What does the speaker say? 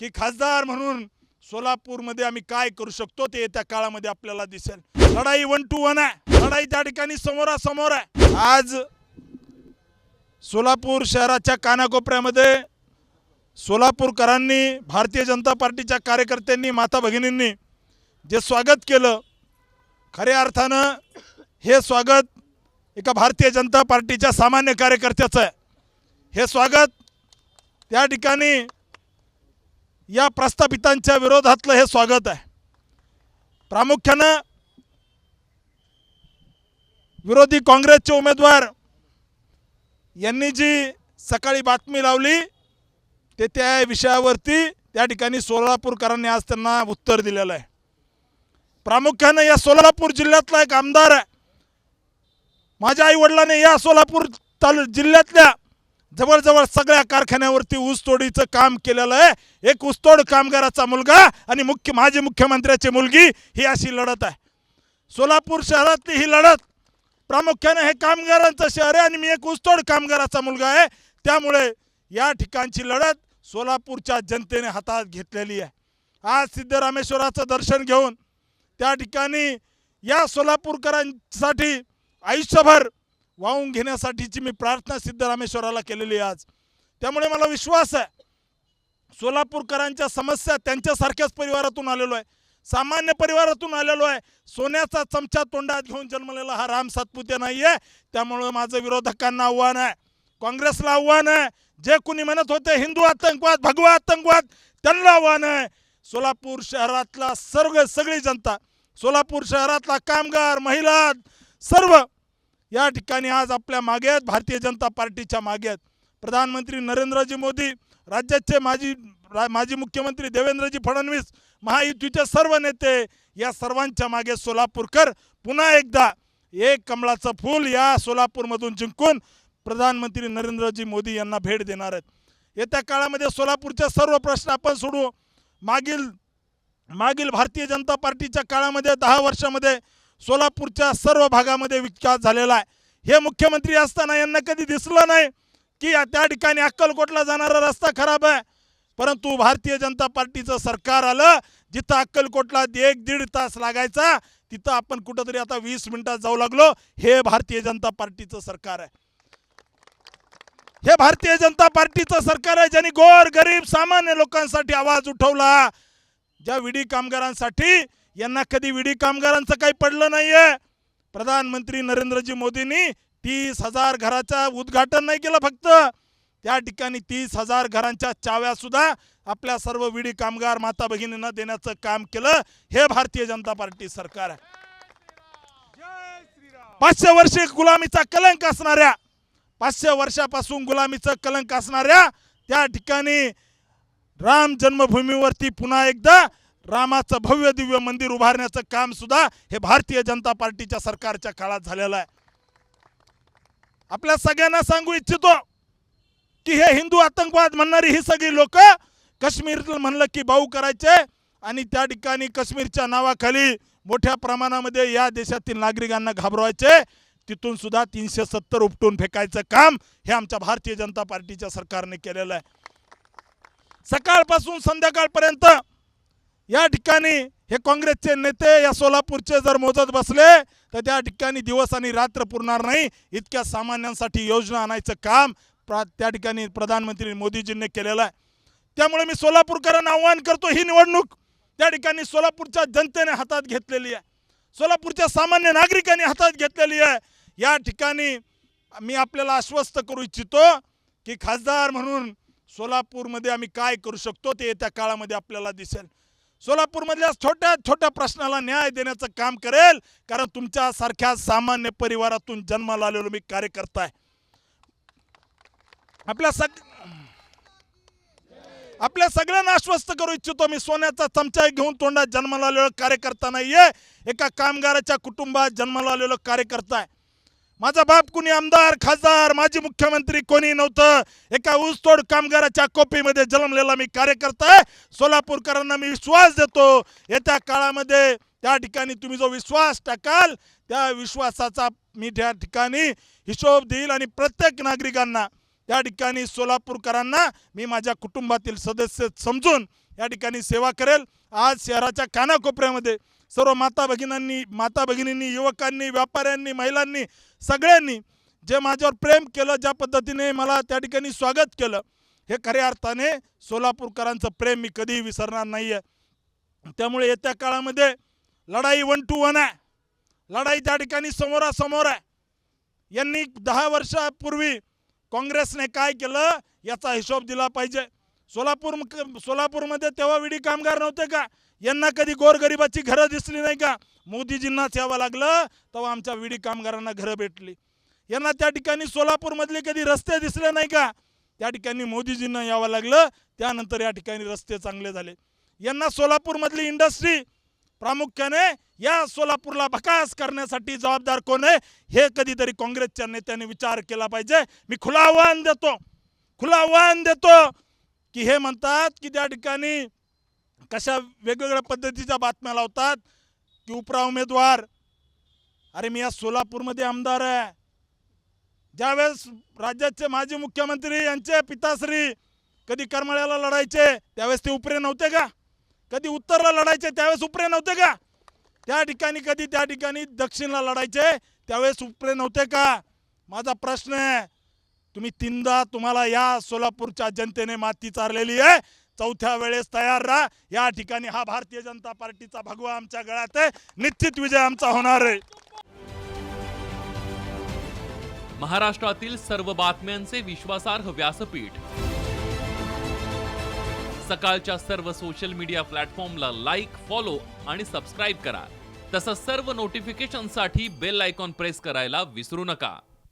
की खासदार म्हणून सोलापूरमध्ये आम्ही काय करू शकतो ते येत्या काळामध्ये आपल्याला दिसेल. लढाई वन टू वन आहे. लढाई त्या ठिकाणी समोरासमोर आहे. आज सोलापूर शहराच्या कानाकोपऱ्यामध्ये सोलापूरकरांनी भारतीय जनता पार्टीच्या कार्यकर्त्यांनी माता भगिनींनी जे स्वागत केलं खऱ्या अर्थानं हे स्वागत एका भारतीय जनता पार्टीच्या सामान्य कार्यकर्त्याचं आहे. हे स्वागत त्या ठिकाणी या प्रस्थापितांच्या विरोधातलं हे स्वागत आहे. प्रामुख्यानं विरोधी काँग्रेसचे उमेदवार यांनी जी सकाळी बातमी लावली ते त्या विषयावरती त्या ठिकाणी सोलापूरकरांनी आज त्यांना उत्तर दिलेलं आहे. प्रामुख्यानं या सोलापूर जिल्ह्यातला एक आमदार आहे. माझ्या आईवडिलाने या सोलापूर तालु जिल्ह्यातल्या जवळजवळ सगळ्या कारखान्यावरती ऊसतोडीचं काम केलेलं आहे. एक ऊसतोड कामगाराचा मुलगा आणि मुख्य माजी मुख्यमंत्र्याची मुलगी ही अशी लढत आहे. सोलापूर शहरातली ही लढत प्रामुख्याने हे कामगारांचं शहर आहे आणि मी एक ऊसतोड कामगाराचा मुलगा आहे. त्यामुळे या ठिकाणची लढत सोलापूरच्या जनतेने हातात घेतलेली आहे. आज सिद्धरामेश्वराचं दर्शन घेऊन त्या ठिकाणी या सोलापूरकरांसाठी आयुष्यभर वाहून घेण्यासाठीची मी प्रार्थना सिद्धरामेश्वराला केलेली आज. त्यामुळे मला विश्वास आहे. सोलापूरकरांच्या समस्या त्यांच्यासारख्याच परिवारातून आलेलो आहे. सामान्य परिवारातून आलेलो आहे. सोन्याचा चमचा तोंडात घेऊन जन्मलेला हा राम सातपुते नाही आहे त्यामुळं माझं विरोधकांना आव्हान आहे. काँग्रेसला आव्हान आहे. जे कुणी म्हणत होते हिंदू आतंकवाद भगवा आतंकवाद त्यांना आव्हान आहे. सोलापूर शहरातला सर्व सगळी जनता सोलापूर शहरातला कामगार महिला सर्व या ठिकाणी आज आपल्या मागे आहेत भारतीय जनता पार्टीच्या मागे आहेत. प्रधानमंत्री नरेंद्रजी मोदी राज्याचे माजी रा- माजी मुख्यमंत्री देवेंद्रजी फडणवीस महायुतीचे सर्व नेते या सर्वांच्या मागे सोलापूरकर पुन्हा एकदा एक कमळाचं फूल या सोलापूरमधून जिंकून प्रधानमंत्री नरेंद्रजी मोदी यांना भेट देणार आहेत. येत्या काळामध्ये सोलापूरचे सर्व प्रश्न आपण सोडवू. मागील मागील भारतीय जनता पार्टीच्या काळामध्ये दहा वर्षामध्ये सोलापूरच्या सर्व भागामध्ये विकास झालेला आहे. हे मुख्यमंत्री असताना यांना कधी दिसलं नाही की त्या ठिकाणी अक्कलकोटला जाणारा रस्ता खराब आहे. परंतु भारतीय जनता पार्टीचं सरकार आलं जिथं अक्कलकोटला एक दीड तास लागायचा तिथं आपण कुठंतरी आता वीस मिनिटात जाऊ लागलो. हे भारतीय जनता पार्टीचं सरकार आहे. हे भारतीय जनता पार्टीचं सरकार आहे ज्यांनी गोर गरीब सामान्य लोकांसाठी आवाज उठवला. ज्या विडी कामगारांसाठी यांना कधी विडी कामगारांचं काही पडलं नाहीये. प्रधानमंत्री नरेंद्रजी मोदींनी तीस हजार घराचं उद्घाटन नाही केलं फक्त. त्या ठिकाणी तीस हजार घरांच्या चाव्या सुद्धा आपल्या सर्व विडी कामगार माता भगिनींना देण्याचं काम केलं. हे भारतीय जनता पार्टी सरकार आहे. पाचशे वर्षे गुलामीचा कलंक असणाऱ्या पाचशे वर्षापासून गुलामीचं कलंक असणाऱ्या त्या ठिकाणी राम जन्मभूमीवरती पुन्हा एकदा रामाचं भव्य दिव्य मंदिर उभारण्याचं काम सुद्धा हे भारतीय जनता पार्टीच्या सरकारच्या काळात झालेलं आहे. आपल्या सगळ्यांना सांगू इच्छितो की हे हिंदू आतंकवाद म्हणणारी ही सगळी लोक काश्मीर म्हणलं की भाऊ करायचे आणि त्या ठिकाणी काश्मीरच्या नावाखाली मोठ्या प्रमाणामध्ये या देशातील नागरिकांना घाबरवायचे. तिथून सुद्धा तीनशे सत्तर उपटून फेकायचं काम हे आमच्या भारतीय जनता पार्टीच्या सरकारने केलेलं आहे. सकाळपासून संध्याकाळपर्यंत या ठिकाणी हे काँग्रेसचे नेते या सोलापूरचे जर मोजत बसले तर त्या ठिकाणी दिवस आणि रात्र पुरणार नाही. इतक्या सामान्यांसाठी योजना आणायचं काम प्रा त्या ठिकाणी प्रधानमंत्री मोदीजींनी केलेलं आहे. त्यामुळे मी सोलापूरकरांना आव्हान करतो ही निवडणूक त्या ठिकाणी सोलापूरच्या जनतेने हातात घेतलेली आहे. सोलापूरच्या सामान्य नागरिकांनी हातात घेतलेली आहे. या ठिकाणी मी आपल्याला आश्वस्त करू इच्छितो की खासदार म्हणून सोलापूरमध्ये आम्ही काय करू शकतो ते येत्या काळामध्ये आपल्याला दिसेल. सोलापूरमधल्या छोट्या छोट्या प्रश्नाला न्याय देण्याचं काम करेल. कारण तुमच्यासारख्या सामान्य परिवारातून जन्माला आलेलो मी कार्यकर्ता आहे. आपल्या सग आपल्या सगळ्यांना आश्वस्त करू इच्छितो मी सोन्याचा चमचा घेऊन तोंडात जन्माला आलेलो कार्यकर्ता नाहीये. एका कामगाराच्या कुटुंबात जन्माला आलेलो कार्यकर्ता आहे. माझा बाप कुणी आमदार खासदार माजी मुख्यमंत्री कोणी नव्हतं. एका ऊसतोड कामगाराच्या कोपीमध्ये जन्मलेला मी कार्यकर्ता आहे. सोलापूरकरांना मी विश्वास देतो. येत्या काळामध्ये त्या ठिकाणी तुम्ही जो विश्वास टाकाल त्या विश्वासाचा मी त्या ठिकाणी हिशोब देईल आणि प्रत्येक नागरिकांना त्या ठिकाणी सोलापूरकरांना मी माझ्या कुटुंबातील सदस्य समजून या ठिकाणी सेवा करेल. आज शहराच्या कानाकोपऱ्यामध्ये सर्व माता भगिनांनी माता भगिनींनी युवकांनी व्यापाऱ्यांनी महिलांनी सगळ्यांनी जे माझ्यावर प्रेम केलं ज्या पद्धतीने मला त्या ठिकाणी स्वागत केलं हे खऱ्या अर्थाने सोलापूरकरांचं प्रेम मी कधीही विसरणार नाही आहे त्यामुळे येत्या काळामध्ये लढाई वन टू वन आहे. लढाई त्या ठिकाणी समोरासमोर आहे. यांनी दहा वर्षापूर्वी काँग्रेसने काय केलं याचा हिशोब दिला पाहिजे. सोलापूर सोलापूरमध्ये तेव्हा विडी कामगार नव्हते का? यांना कधी गोरगरिबाची घरं दिसली नाही का? मोदीजींनाच यावं लागलं तेव्हा आमच्या विडी कामगारांना घरं भेटली. यांना त्या ठिकाणी सोलापूरमधले कधी रस्ते दिसले नाही का? त्या ठिकाणी मोदीजींना यावं लागलं त्यानंतर या ठिकाणी रस्ते चांगले झाले. यांना सोलापूरमधली इंडस्ट्री प्रामुख्याने या सोलापूरला भकास करण्यासाठी जबाबदार कोण आहे हे कधीतरी काँग्रेसच्या नेत्यांनी विचार केला पाहिजे. मी खुला आव्हान देतो खुला आव्हान देतो. की हे म्हणतात की त्या ठिकाणी कशा वेगवेगळ्या पद्धतीच्या बातम्या लावतात की उपरा उमेदवार अरे मी या सोलापूरमध्ये आमदार आहे. ज्यावेळेस राज्याचे माजी मुख्यमंत्री यांचे पिताश्री कधी करमाळ्याला लढायचे त्यावेळेस ते उपरे नव्हते का? कधी उत्तरला लढायचे त्यावेळेस उपरे नव्हते का? त्या ठिकाणी कधी त्या ठिकाणी दक्षिणला लढायचे त्यावेळेस उपरे नव्हते का? माझा प्रश्न आहे तुम्ही तीनदा तुम्हाला या सोलापूरच्या जनतेने माती चारलेली आहे. चौथ्या वेळेस तयार राहा. या ठिकाणी हा भारतीय जनता पार्टीचा भगवा आमच्या गळ्यात आहे. निश्चित विजय आमचा होणार आहे. महाराष्ट्रातील सर्व बातम्यांचे विश्वासार्ह व्यासपीठ. सकाळच्या सर्व सोशल मीडिया प्लॅटफॉर्मला लाईक फॉलो आणि सबस्क्राईब करा. तसंच सर्व नोटिफिकेशनसाठी बेल आयकॉन प्रेस करायला विसरू नका.